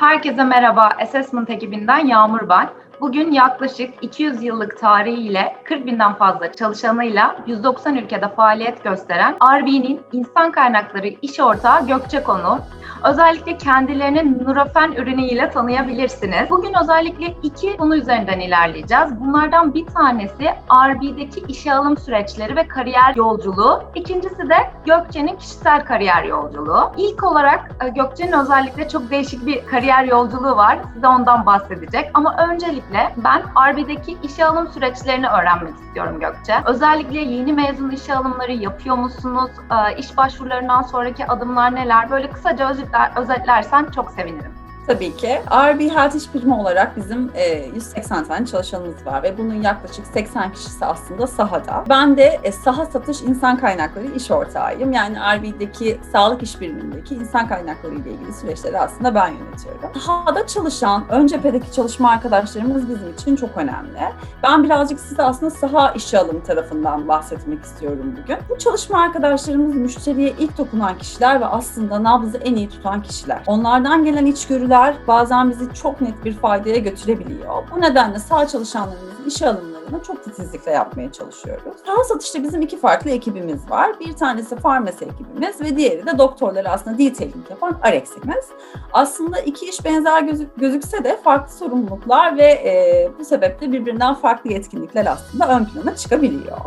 Herkese merhaba. Assessment ekibinden Yağmur ben. Bugün yaklaşık 200 yıllık tarihiyle 40 binden fazla çalışanıyla 190 ülkede faaliyet gösteren RB'nin insan kaynakları iş ortağı Gökçe Konu. Özellikle kendilerini Nurofen ürünüyle tanıyabilirsiniz. Bugün özellikle iki konu üzerinden ilerleyeceğiz. Bunlardan bir tanesi RB'deki işe alım süreçleri ve kariyer yolculuğu. İkincisi de Gökçe'nin kişisel kariyer yolculuğu. İlk olarak e, Gökçe'nin özellikle çok değişik bir kariyer yolculuğu var. Size ondan bahsedecek. Ama öncelikle ben RB'deki işe alım süreçlerini öğrenmek istiyorum Gökçe. Özellikle yeni mezun işe alımları yapıyor musunuz? E, İş başvurularından sonraki adımlar neler? Böyle kısaca özetler, özetlersen çok sevinirim. Tabii ki. RB Health İş Birimi olarak bizim e, 180 tane çalışanımız var ve bunun yaklaşık 80 kişisi aslında sahada. Ben de e, saha satış insan kaynakları iş ortağıyım. Yani RB'deki sağlık iş birimindeki insan kaynakları ile ilgili süreçleri aslında ben yönetiyorum. Sahada çalışan, ön cephedeki çalışma arkadaşlarımız bizim için çok önemli. Ben birazcık size aslında saha işe alım tarafından bahsetmek istiyorum bugün. Bu çalışma arkadaşlarımız müşteriye ilk dokunan kişiler ve aslında nabzı en iyi tutan kişiler. Onlardan gelen içgörüler bazen bizi çok net bir faydaya götürebiliyor. Bu nedenle sağ çalışanlarımızın işe alımlarını çok titizlikle yapmaya çalışıyoruz. Sağ satışta bizim iki farklı ekibimiz var. Bir tanesi farmasi ekibimiz ve diğeri de doktorları aslında detailing yapan RX ekibimiz. Aslında iki iş benzer gözük, gözükse de farklı sorumluluklar ve e, bu sebeple birbirinden farklı yetkinlikler aslında ön plana çıkabiliyor.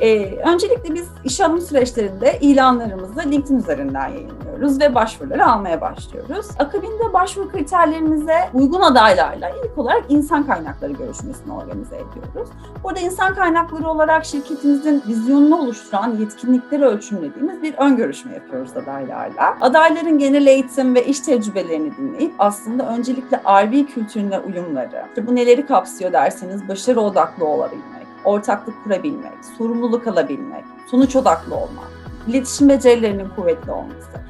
Ee, öncelikle biz iş alım süreçlerinde ilanlarımızı LinkedIn üzerinden yayınlıyoruz ve başvuruları almaya başlıyoruz. Akabinde başvuru kriterlerimize uygun adaylarla ilk olarak insan kaynakları görüşmesini organize ediyoruz. Burada insan kaynakları olarak şirketimizin vizyonunu oluşturan yetkinlikleri ölçümlediğimiz bir ön görüşme yapıyoruz adaylarla. Adayların genel eğitim ve iş tecrübelerini dinleyip aslında öncelikle RB kültürüne uyumları, işte bu neleri kapsıyor derseniz başarı odaklı olabilmek, ortaklık kurabilmek, sorumluluk alabilmek, sonuç odaklı olmak, iletişim becerilerinin kuvvetli olması,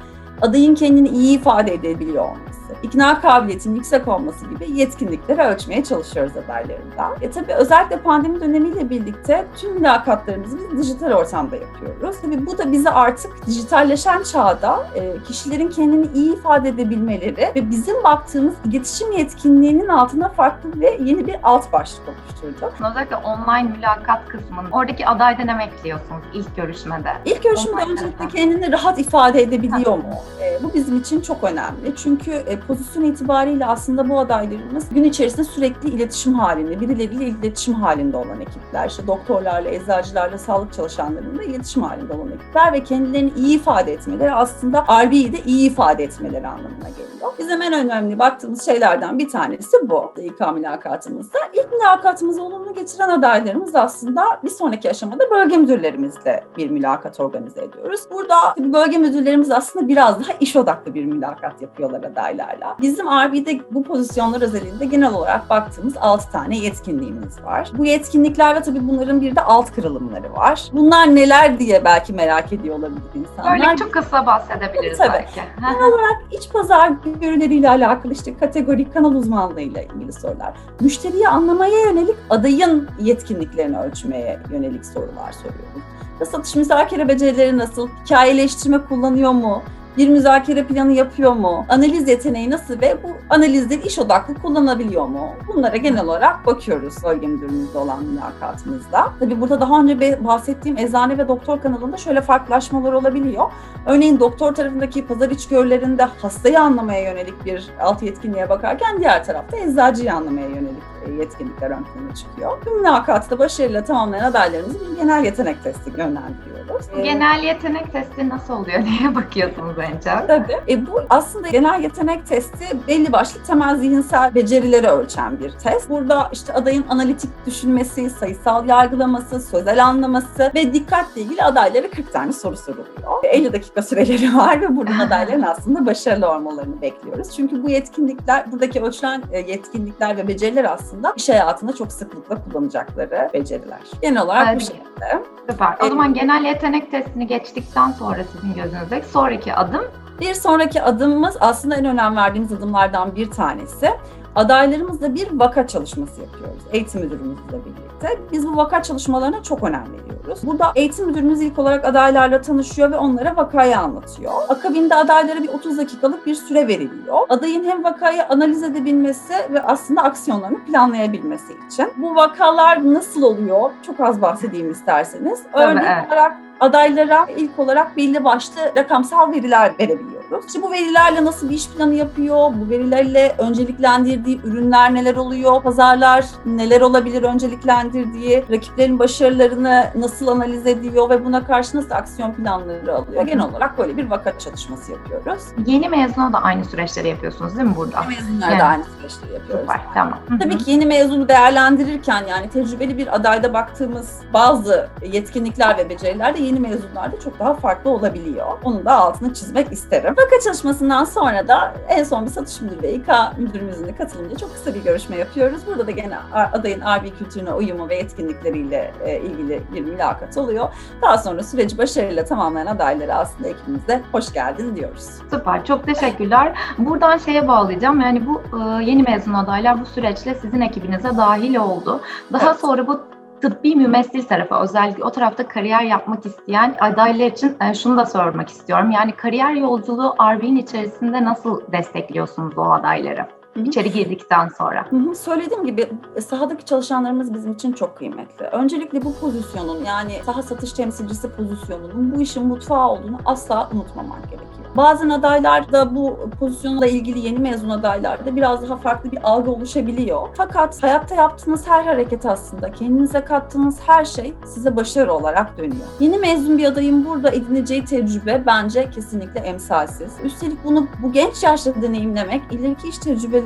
adayın kendini iyi ifade edebiliyor olması, ikna kabiliyetinin yüksek olması gibi yetkinlikleri ölçmeye çalışıyoruz adaylarında. E tabii özellikle pandemi dönemiyle birlikte tüm mülakatlarımızı biz dijital ortamda yapıyoruz. Tabii bu da bizi artık dijitalleşen çağda e, kişilerin kendini iyi ifade edebilmeleri ve bizim baktığımız iletişim yetkinliğinin altına farklı ve yeni bir alt başlık oluşturdu. Özellikle online mülakat kısmının oradaki adayda ne bekliyorsunuz ilk görüşmede? İlk görüşmede Online öncelikle kendini rahat ifade edebiliyor mu? E, bu bizim için çok önemli. Çünkü e, pozisyon itibariyle aslında bu adaylarımız gün içerisinde sürekli iletişim halinde, birileriyle iletişim halinde olan ekipler. İşte doktorlarla, eczacılarla, sağlık çalışanlarıyla iletişim halinde olan ekipler ve kendilerini iyi ifade etmeleri aslında RB'yi de iyi ifade etmeleri anlamına geliyor. Bizim en önemli baktığımız şeylerden bir tanesi bu İK mülakatımızda. İlk mülakatımızı olumlu geçiren adaylarımız aslında bir sonraki aşamada bölge müdürlerimizle bir mülakat organize ediyoruz. Burada bölge müdürlerimiz aslında biraz daha iş odaklı bir mülakat yapıyorlar adaylarla. Bizim RB'de bu pozisyonlar özelinde genel olarak baktığımız 6 tane yetkinliğimiz var. Bu yetkinliklerde tabii bunların bir de alt kırılımları var. Bunlar neler diye belki merak ediyor olabilir insanlar. Böyle çok kısa bahsedebiliriz Tabii. belki. Genel olarak iç pazar görüleriyle alakalı işte kategorik kanal uzmanlığıyla ilgili sorular. Müşteriyi anlamaya yönelik adayın yetkinliklerini ölçmeye yönelik sorular soruyoruz. Satış müzakere becerileri nasıl? Hikayeleştirme kullanıyor mu? Bir müzakere planı yapıyor mu? Analiz yeteneği nasıl ve bu analizleri iş odaklı kullanabiliyor mu? Bunlara genel olarak bakıyoruz bölge müdürümüzde olan mülakatımızda. Tabii burada daha önce bahsettiğim eczane ve doktor kanalında şöyle farklılaşmalar olabiliyor. Örneğin doktor tarafındaki pazar içgörülerinde hastayı anlamaya yönelik bir alt yetkinliğe bakarken diğer tarafta eczacıyı anlamaya yönelik e, yetkinlikler ön plana çıkıyor. Bu mülakatı başarıyla tamamlayan adaylarımızı bir genel yetenek testi yönlendiriyoruz. Ee, genel yetenek testi nasıl oluyor diye bakıyorsunuz çok. Tabii. E bu aslında genel yetenek testi belli başlı temel zihinsel becerileri ölçen bir test. Burada işte adayın analitik düşünmesi, sayısal yargılaması, sözel anlaması ve dikkatle ilgili adaylara 40 tane soru soruluyor. 50 dakika süreleri var ve buradan adayların aslında başarılı olmalarını bekliyoruz. Çünkü bu yetkinlikler, buradaki ölçülen e, yetkinlikler ve beceriler aslında iş hayatında çok sıklıkla kullanacakları beceriler. Genel olarak bu Evet. şekilde. Süper. O zaman genel yetenek testini geçtikten sonra sizin gözünüzdeki sonraki adım Bir sonraki adımımız aslında en önem verdiğimiz adımlardan bir tanesi. Adaylarımızla bir vaka çalışması yapıyoruz. Eğitim müdürümüzle birlikte. Biz bu vaka çalışmalarına çok önem veriyoruz. Burada eğitim müdürümüz ilk olarak adaylarla tanışıyor ve onlara vakayı anlatıyor. Akabinde adaylara bir 30 dakikalık bir süre veriliyor. Adayın hem vakayı analiz edebilmesi ve aslında aksiyonlarını planlayabilmesi için. Bu vakalar nasıl oluyor? Çok az bahsedeyim isterseniz. Örnek olarak adaylara ilk olarak belli başlı rakamsal veriler verebiliyoruz. İşte bu verilerle nasıl bir iş planı yapıyor, bu verilerle önceliklendirdiği ürünler neler oluyor, pazarlar neler olabilir önceliklendirdiği, rakiplerin başarılarını nasıl analiz ediyor ve buna karşı nasıl aksiyon planları alıyor. Genel olarak böyle bir vaka çalışması yapıyoruz. Yeni mezuna da aynı süreçleri yapıyorsunuz değil mi burada? Mezunlar Evet. da aynı süreçleri yapıyoruz. Süper, tamam. Tabii ki yeni mezunu değerlendirirken yani tecrübeli bir adayda baktığımız bazı yetkinlikler ve beceriler de yeni mezunlarda çok daha farklı olabiliyor. Onun da altını çizmek isterim. Vaka çalışmasından sonra da en son bir satış müdürü ve İK müdürümüzün de katılımıyla çok kısa bir görüşme yapıyoruz. Burada da gene adayın RB kültürüne uyumu ve yetkinlikleriyle e, ilgili bir mülakat oluyor. Daha sonra süreci başarıyla tamamlayan adaylara aslında ekibimize hoş geldin diyoruz. Süper, çok teşekkürler. Buradan şeye bağlayacağım. Yani bu e, yeni mezun adaylar bu süreçle sizin ekibinize dahil oldu. Daha Evet. sonra bu tıbbi mümessil tarafa özellikle o tarafta kariyer yapmak isteyen adaylar için e, şunu da sormak istiyorum. Yani kariyer yolculuğu RB'nin içerisinde nasıl destekliyorsunuz o adayları? Hı hı. İçeri girdikten sonra. Hı hı, Söylediğim gibi e, sahadaki çalışanlarımız bizim için çok kıymetli. Öncelikle bu pozisyonun yani saha satış temsilcisi pozisyonunun bu işin mutfağı olduğunu asla unutmamak gerekiyor. Bazen adaylarda bu pozisyonla ilgili yeni mezun adaylarda biraz daha farklı bir algı oluşabiliyor. Fakat hayatta yaptığınız her hareket aslında kendinize kattığınız her şey size başarı olarak dönüyor. Yeni mezun bir adayın burada edineceği tecrübe bence kesinlikle emsalsiz. Üstelik bunu bu genç yaşta deneyimlemek ileriki iş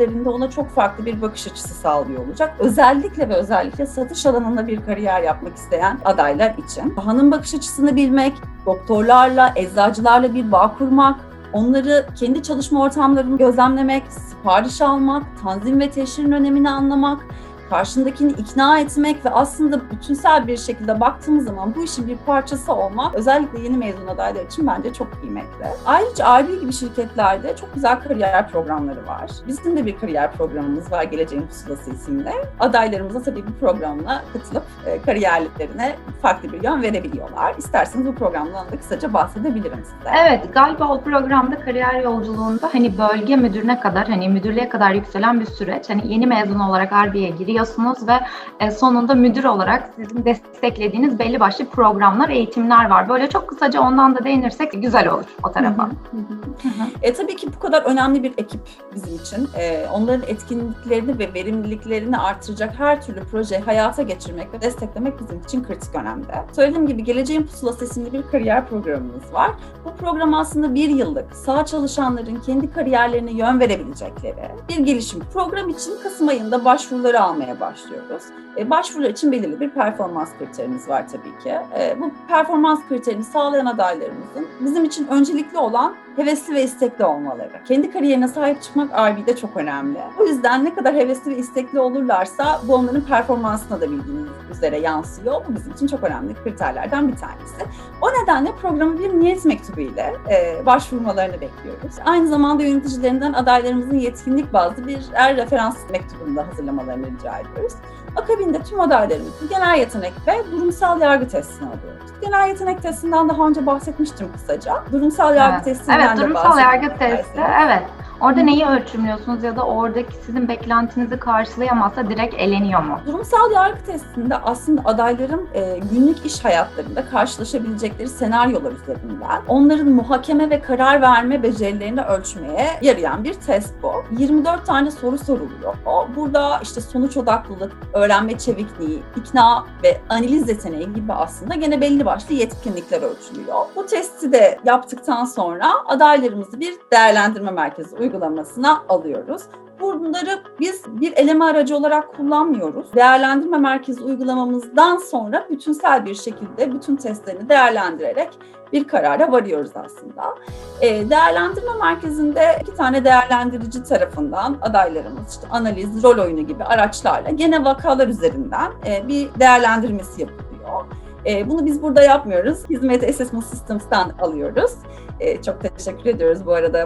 tecrübelerinde ona çok farklı bir bakış açısı sağlıyor olacak. Özellikle ve özellikle satış alanında bir kariyer yapmak isteyen adaylar için. Sahanın bakış açısını bilmek, doktorlarla, eczacılarla bir bağ kurmak, onları kendi çalışma ortamlarını gözlemlemek, sipariş almak, tanzim ve teşhirin önemini anlamak, karşındakini ikna etmek ve aslında bütünsel bir şekilde baktığımız zaman bu işin bir parçası olmak özellikle yeni mezun adaylar için bence çok kıymetli. Ayrıca RB gibi şirketlerde çok güzel kariyer programları var. Bizim de bir kariyer programımız var Geleceğin Pusulası isimli. Adaylarımıza tabii bu programla katılıp e, kariyerlerine farklı bir yön verebiliyorlar. İsterseniz bu programdan da kısaca bahsedebilirim size. Evet, galiba o programda kariyer yolculuğunda hani bölge müdürüne kadar, hani müdürlüğe kadar yükselen bir süreç. Hani yeni mezun olarak RB'ye giriyorsunuz ve e, sonunda müdür olarak sizin desteklediğiniz belli başlı programlar, eğitimler var. Böyle çok kısaca ondan da değinirsek güzel olur o tarafa. Hı hı, hı hı. E, tabii ki bu kadar önemli bir ekip bizim için. E, onların etkinliklerini ve verimliliklerini artıracak her türlü projeyi hayata geçirmek ve desteklemek bizim için kritik önemde. Söylediğim gibi Geleceğin Pusulası isimli bir kariyer programımız var. Bu program aslında bir yıllık sağ çalışanların kendi kariyerlerine yön verebilecekleri bir gelişim. Program için Kasım ayında başvuruları almaya başlıyoruz. E, başvurular için belirli bir performans kriterimiz var tabii ki. E, bu performans kriterini sağlayan adaylarımızın bizim için öncelikli olan hevesli ve istekli olmaları. Kendi kariyerine sahip çıkmak RB'de çok önemli. O yüzden ne kadar hevesli ve istekli olurlarsa bu onların performansına da bildiğiniz üzere yansıyor. Bu bizim için çok önemli kriterlerden bir tanesi. O nedenle programı bir niyet mektubu ile e, başvurmalarını bekliyoruz. Aynı zamanda yöneticilerinden adaylarımızın yetkinlik bazlı bir er referans mektubunu da hazırlamalarını rica ediyoruz. Akabinde tüm adaylarımızın genel yetenek ve durumsal yargı testini alıyoruz. Genel yetenek testinden daha önce bahsetmiştim kısaca. Durumsal yargı Evet. Evet, de durumsal yargı testi. Evet. Orada neyi ölçümlüyorsunuz ya da oradaki sizin beklentinizi karşılayamazsa direkt eleniyor mu? Durumsal yargı testinde aslında adayların e, günlük iş hayatlarında karşılaşabilecekleri senaryolar üzerinden onların muhakeme ve karar verme becerilerini ölçmeye yarayan bir test bu. 24 tane soru soruluyor. O, Burada işte sonuç odaklılık, öğrenme çevikliği, ikna ve analiz yeteneği gibi aslında gene belli başlı yetkinlikler ölçülüyor. Bu testi de yaptıktan sonra adaylarımızı bir değerlendirme merkezi uygulamasına alıyoruz. Bunları biz bir eleme aracı olarak kullanmıyoruz. Değerlendirme merkezi uygulamamızdan sonra bütünsel bir şekilde bütün testlerini değerlendirerek bir karara varıyoruz aslında. E, değerlendirme merkezinde iki tane değerlendirici tarafından adaylarımız işte analiz, rol oyunu gibi araçlarla gene vakalar üzerinden e, bir değerlendirmesi yapılıyor. E, bunu biz burada yapmıyoruz. Hizmet Assessment Systems'tan alıyoruz. E, çok teşekkür ediyoruz bu arada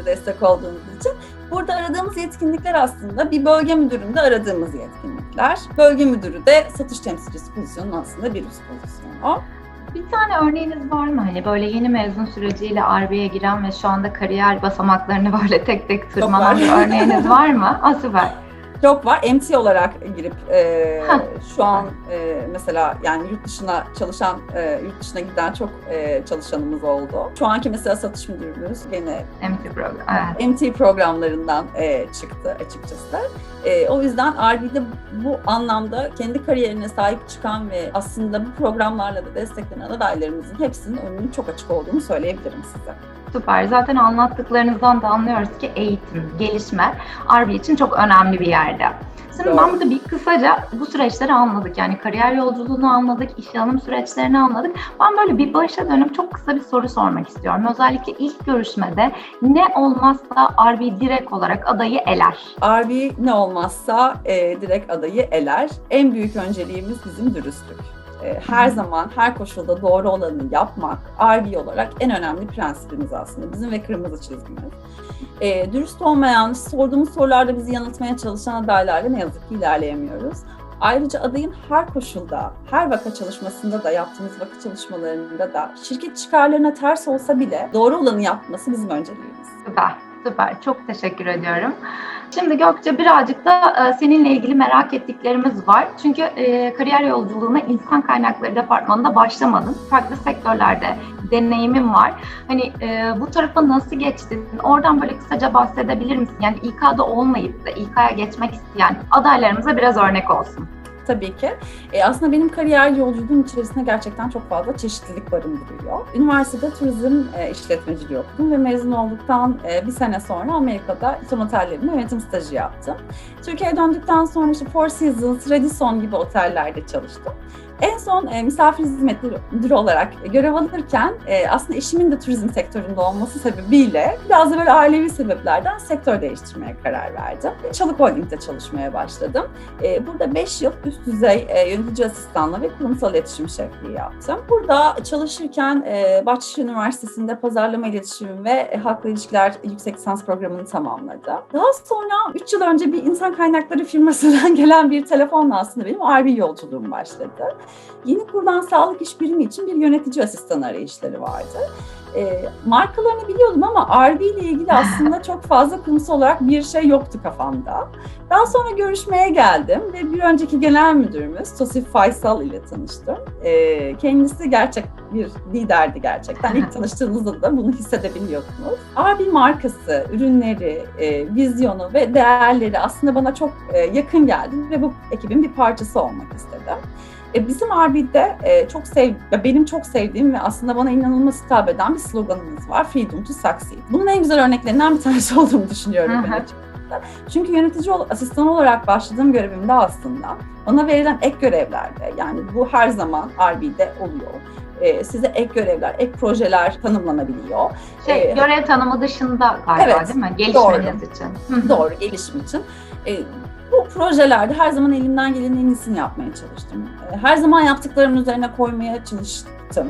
bu destek olduğunuz için. Burada aradığımız yetkinlikler aslında bir bölge müdüründe aradığımız yetkinlikler. Bölge müdürü de satış temsilcisi pozisyonunun aslında bir üst pozisyonu. Bir tane örneğiniz var mı? Hani böyle yeni mezun süreciyle RB'ye giren ve şu anda kariyer basamaklarını böyle tek tek tırmanan bir örneğiniz var mı? Aa, süper. Çok var. MT olarak girip e, şu an e, mesela yani yurt dışına çalışan, e, yurt dışına giden çok e, çalışanımız oldu. Şu anki mesela satış müdürümüz gene MT program. Evet. MT programlarından e, çıktı açıkçası. E, o yüzden RB'de bu anlamda kendi kariyerine sahip çıkan ve aslında bu programlarla da desteklenen adaylarımızın hepsinin önünün çok açık olduğunu söyleyebilirim size. Süper. Zaten anlattıklarınızdan da anlıyoruz ki eğitim, gelişme RB için çok önemli bir yerde. Şimdi Doğru. ben burada bir kısaca bu süreçleri anladık. Yani kariyer yolculuğunu anladık, işe alım süreçlerini anladık. Ben böyle bir başa dönüp çok kısa bir soru sormak istiyorum. Özellikle ilk görüşmede ne olmazsa RB direkt olarak adayı eler. RB ne olmazsa e, direkt adayı eler. En büyük önceliğimiz bizim dürüstlük. E, her zaman, her koşulda doğru olanı yapmak RB olarak en önemli prensibimiz aslında. Bizim ve kırmızı çizgimiz. E, dürüst olmayan, sorduğumuz sorularda bizi yanıltmaya çalışan adaylarla ne yazık ki ilerleyemiyoruz. Ayrıca adayın her koşulda, her vaka çalışmasında da yaptığımız vaka çalışmalarında da şirket çıkarlarına ters olsa bile doğru olanı yapması bizim önceliğimiz. Süper, süper. Çok teşekkür ediyorum. Şimdi Gökçe birazcık da e, seninle ilgili merak ettiklerimiz var. Çünkü e, kariyer yolculuğuna insan kaynakları departmanında başlamadın. Farklı sektörlerde deneyimin var. Hani e, bu tarafa nasıl geçtin? Oradan böyle kısaca bahsedebilir misin? Yani İK'da olmayıp da İK'ya geçmek isteyen adaylarımıza biraz örnek olsun. Tabii ki. E, aslında benim kariyer yolculuğum içerisinde gerçekten çok fazla çeşitlilik barındırıyor. Üniversitede turizm e, işletmeciliği okudum ve mezun olduktan e, bir sene sonra Amerika'da İton Otellerinde yönetim stajı yaptım. Türkiye'ye döndükten sonra işte Four Seasons, Radisson gibi otellerde çalıştım. En son e, misafir hizmetleri müdürü olarak görev alırken e, aslında eşimin de turizm sektöründe olması sebebiyle biraz da böyle ailevi sebeplerden sektör değiştirmeye karar verdim. Çalık Holding'de çalışmaya başladım. E, burada 5 yıl üst düzey e, yönetici asistanlığı ve kurumsal iletişim şefliği yaptım. Burada çalışırken e, Bahçeşehir Üniversitesi'nde pazarlama iletişimi ve e, halkla ilişkiler yüksek lisans programını tamamladı. Daha sonra 3 yıl önce bir insan kaynakları firmasından gelen bir telefonla aslında benim RB yolculuğum başladı. Yeni kurulan sağlık iş birimi için bir yönetici asistanı arayışları vardı. E, markalarını biliyordum ama RB ile ilgili aslında çok fazla kurumsal olarak bir şey yoktu kafamda. Daha sonra görüşmeye geldim ve bir önceki genel müdürümüz Tosif Faysal ile tanıştım. E, kendisi gerçek bir liderdi gerçekten. İlk tanıştığınızda da bunu hissedebiliyordunuz. RB markası, ürünleri, e, vizyonu ve değerleri aslında bana çok e, yakın geldi ve bu ekibin bir parçası olmak istedim. E, Bizim RB'de e, çok sev, benim çok sevdiğim ve aslında bana inanılmaz hitap eden bir sloganımız var. Freedom to succeed. Bunun en güzel örneklerinden bir tanesi olduğunu düşünüyorum ben açıkçası. Çünkü yönetici asistan olarak başladığım görevimde aslında bana verilen ek görevlerde yani bu her zaman RB'de oluyor. E, size ek görevler, ek projeler tanımlanabiliyor. Şey, Ee, görev tanımı dışında galiba evet, değil mi? Gelişmeniz için. Hı hı. doğru gelişim için. E, bu projelerde her zaman elimden gelenin en iyisini yapmaya çalıştım. E, her zaman yaptıklarımın üzerine koymaya çalıştım.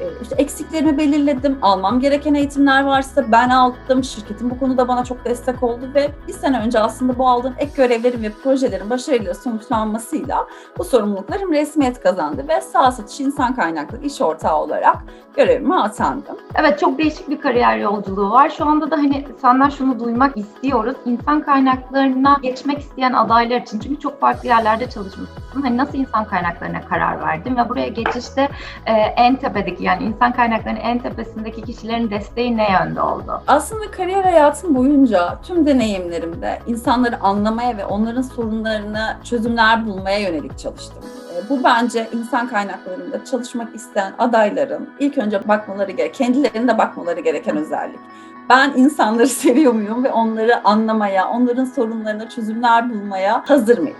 E, işte eksiklerimi belirledim. Almam gereken eğitimler varsa ben aldım. Şirketin bu konuda bana çok destek oldu ve bir sene önce aslında bu aldığım ek görevlerin ve projelerin başarıyla sonuçlanmasıyla bu sorumluluklarım resmiyet kazandı ve sağ satış insan kaynakları iş ortağı olarak görevime atandım. Evet çok değişik bir kariyer yolculuğu var. Şu anda da hani senden şunu duymak istiyoruz. İnsan kaynaklarına geçmek isteyen adaylar için çünkü çok farklı yerlerde çalışmışsın. Hani nasıl insan kaynaklarına karar verdin ve buraya geçişte e, en tepedeki yani insan kaynaklarının en tepesindeki kişilerin desteği ne yönde oldu? Aslında kariyer hayatım boyunca tüm deneyimlerimde insanları anlamaya ve onların sorunlarına çözümler bulmaya yönelik çalıştım. E, Bu bence insan kaynaklarında çalışmak isteyen adayların ilk önce bakmaları gereken, kendilerine bakmaları gereken özellik. Ben insanları seviyor muyum ve onları anlamaya, onların sorunlarına çözümler bulmaya hazır mıyım?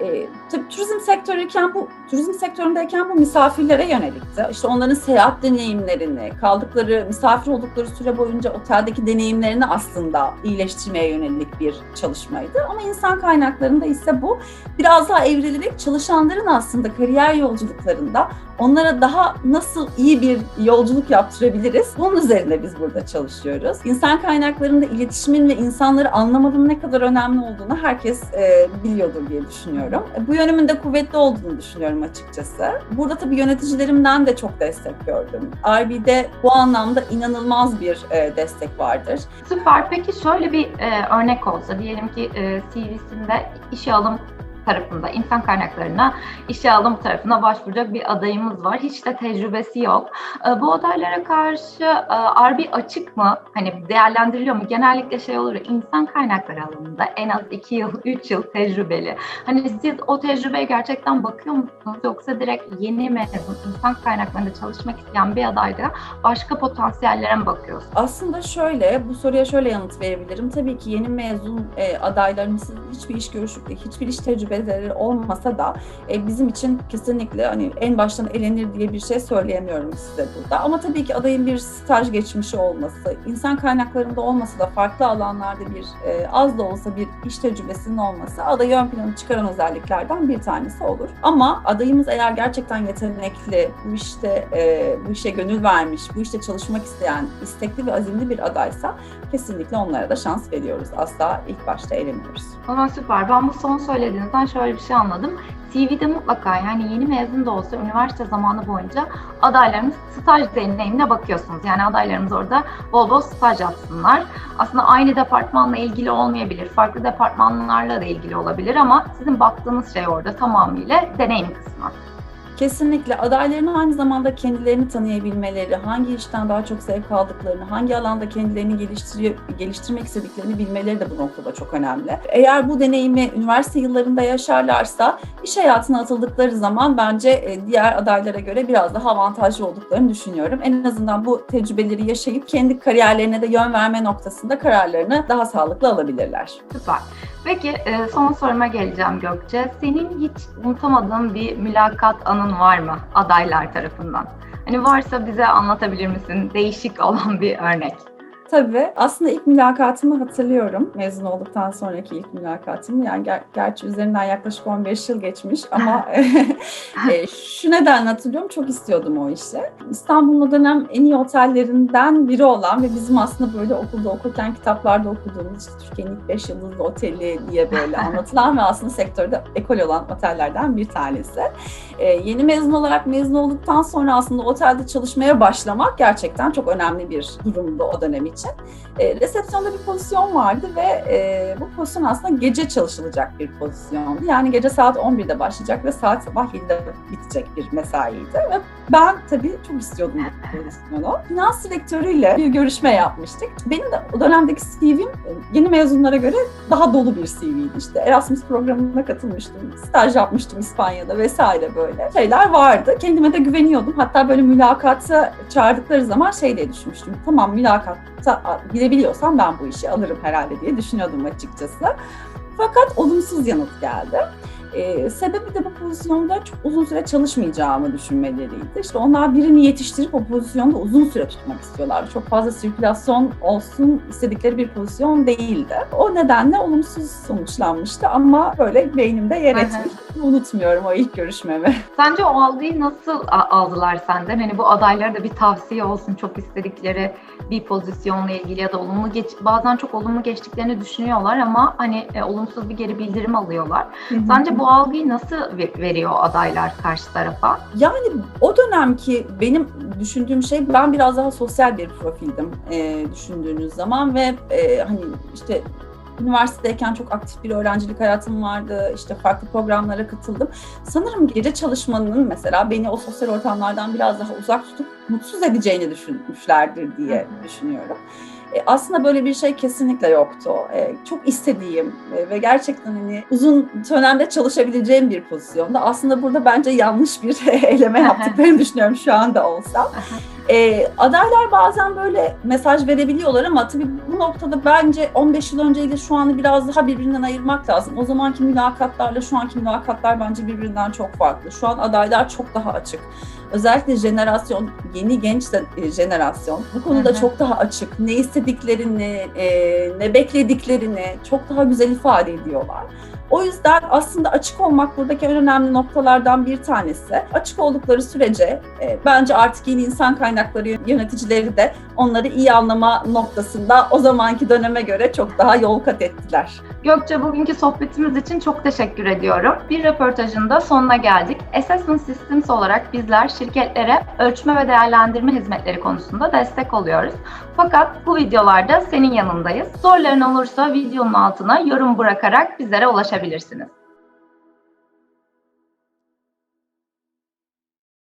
E, tabii turizm sektörüyken bu turizm sektöründeyken bu misafirlere yönelikti. İşte onların seyahat deneyimlerini, kaldıkları, misafir oldukları süre boyunca oteldeki deneyimlerini aslında iyileştirmeye yönelik bir çalışmaydı. Ama insan kaynaklarında ise bu biraz daha evrilerek çalışanların aslında kariyer yolculuklarında onlara daha nasıl iyi bir yolculuk yaptırabiliriz? Bunun üzerine biz burada çalışıyoruz. İnsan kaynaklarında iletişimin ve insanları anlamanın ne kadar önemli olduğunu herkes e, biliyordur diye düşünüyorum. E, bu yönümün de kuvvetli olduğunu düşünüyorum açıkçası. Burada tabii yöneticilerimden de çok destek gördüm. RB'de bu anlamda inanılmaz bir e, destek vardır. Süper. Peki şöyle bir e, örnek olsa diyelim ki e, CV'sinde işe alım tarafında, insan kaynaklarına, işe alım tarafına başvuracak bir adayımız var. Hiç de tecrübesi yok. E, bu adaylara karşı e, RB açık mı? Hani değerlendiriliyor mu? Genellikle şey olur insan kaynakları alanında en az 2 yıl, 3 yıl tecrübeli. Hani siz o tecrübeye gerçekten bakıyor musunuz? Yoksa direkt yeni mezun, insan kaynaklarında çalışmak isteyen bir adayda başka potansiyellere mi bakıyorsunuz? Aslında şöyle, bu soruya şöyle yanıt verebilirim. Tabii ki yeni mezun e, adaylarımızın hiçbir iş görüşükleri, hiçbir iş tecrübeleri olmasa da e, bizim için kesinlikle hani en baştan elenir diye bir şey söyleyemiyorum size burada. Ama tabii ki adayın bir staj geçmişi olması, insan kaynaklarında olmasa da farklı alanlarda bir e, az da olsa bir iş tecrübesinin olması adayı ön plana çıkaran özelliklerden bir tanesi olur. Ama adayımız eğer gerçekten yetenekli, bu işte e, bu işe gönül vermiş, bu işte çalışmak isteyen, istekli ve azimli bir adaysa kesinlikle onlara da şans veriyoruz. Asla ilk başta elemiyoruz. Tamam süper. Ben bu son söylediğinizden şöyle bir şey anladım. CV'de mutlaka yani yeni mezun da olsa üniversite zamanı boyunca adaylarımız staj deneyimine bakıyorsunuz. Yani adaylarımız orada bol bol staj yapsınlar. Aslında aynı departmanla ilgili olmayabilir, farklı departmanlarla da ilgili olabilir ama sizin baktığınız şey orada tamamıyla deneyim kısmı. Kesinlikle adayların aynı zamanda kendilerini tanıyabilmeleri, hangi işten daha çok zevk aldıklarını, hangi alanda kendilerini geliştirmek istediklerini bilmeleri de bu noktada çok önemli. Eğer bu deneyimi üniversite yıllarında yaşarlarsa iş hayatına atıldıkları zaman bence e, diğer adaylara göre biraz daha avantajlı olduklarını düşünüyorum. En azından bu tecrübeleri yaşayıp kendi kariyerlerine de yön verme noktasında kararlarını daha sağlıklı alabilirler. Süper. Peki e, son soruma geleceğim Gökçe. Senin hiç unutamadığın bir mülakat anın var mı adaylar tarafından? Hani varsa bize anlatabilir misin? Değişik olan bir örnek. Tabii. Aslında ilk mülakatımı hatırlıyorum. Mezun olduktan sonraki ilk mülakatımı. Yani ger- gerçi üzerinden yaklaşık 15 yıl geçmiş ama e, şu nedenle hatırlıyorum. Çok istiyordum o işi. İstanbul'un o dönem en iyi otellerinden biri olan ve bizim aslında böyle okulda okurken kitaplarda okuduğumuz işte Türkiye'nin ilk 5 yıldızlı oteli diye böyle anlatılan ve aslında sektörde ekol olan otellerden bir tanesi. E, yeni mezun olarak mezun olduktan sonra aslında otelde çalışmaya başlamak gerçekten çok önemli bir durumdu o dönem için. E, resepsiyonda bir pozisyon vardı ve e, bu pozisyon aslında gece çalışılacak bir pozisyondu. Yani gece saat 11'de başlayacak ve saat sabah 7'de bitecek bir mesaiydi. Ve ben tabii çok istiyordum bu pozisyonu. Finans direktörüyle bir görüşme yapmıştık. Benim de o dönemdeki CV'm yeni mezunlara göre daha dolu bir CV'ydi işte. Erasmus programına katılmıştım, staj yapmıştım İspanya'da vesaire böyle şeyler vardı. Kendime de güveniyordum. Hatta böyle mülakata çağırdıkları zaman şey diye düşünmüştüm. Tamam mülakatta gidebiliyorsam ben bu işi alırım herhalde diye düşünüyordum açıkçası. Fakat olumsuz yanıt geldi. Ee, sebebi de bu pozisyonda çok uzun süre çalışmayacağımı düşünmeleriydi. İşte onlar birini yetiştirip o pozisyonda uzun süre tutmak istiyorlardı. Çok fazla sirkülasyon olsun istedikleri bir pozisyon değildi. O nedenle olumsuz sonuçlanmıştı ama böyle beynimde yer etmiş. Unutmuyorum o ilk görüşmemi. Sence o algıyı nasıl aldılar senden? Hani bu adaylara da bir tavsiye olsun çok istedikleri bir pozisyonla ilgili ya da olumlu geç bazen çok olumlu geçtiklerini düşünüyorlar ama hani e, olumsuz bir geri bildirim alıyorlar. Sence bu algıyı nasıl veriyor adaylar karşı tarafa? Yani o dönemki benim düşündüğüm şey ben biraz daha sosyal bir profildim e, düşündüğünüz zaman ve e, hani işte üniversitedeyken çok aktif bir öğrencilik hayatım vardı. İşte farklı programlara katıldım. Sanırım gece çalışmanın mesela beni o sosyal ortamlardan biraz daha uzak tutup mutsuz edeceğini düşünmüşlerdir diye düşünüyorum. E, aslında böyle bir şey kesinlikle yoktu. E, çok istediğim e, ve gerçekten hani uzun dönemde çalışabileceğim bir pozisyonda. Aslında burada bence yanlış bir eleme yaptıklarını düşünüyorum şu anda olsam. E, adaylar bazen böyle mesaj verebiliyorlar ama tabii bu noktada bence 15 yıl önceyle şu anı biraz daha birbirinden ayırmak lazım. O zamanki mülakatlarla şu anki mülakatlar bence birbirinden çok farklı. Şu an adaylar çok daha açık. Özellikle jenerasyon, yeni genç jenerasyon bu konuda Hı-hı. çok daha açık. Ne istediklerini, e, ne beklediklerini çok daha güzel ifade ediyorlar. O yüzden aslında açık olmak buradaki en önemli noktalardan bir tanesi. Açık oldukları sürece e, bence artık yeni insan kaynakları yöneticileri de onları iyi anlama noktasında o zamanki döneme göre çok daha yol kat ettiler. Gökçe bugünkü sohbetimiz için çok teşekkür ediyorum. Bir röportajın da sonuna geldik. Assessment Systems olarak bizler şirketlere ölçme ve değerlendirme hizmetleri konusunda destek oluyoruz. Fakat bu videolarda senin yanındayız. Soruların olursa videonun altına yorum bırakarak bizlere ulaşabilirsiniz.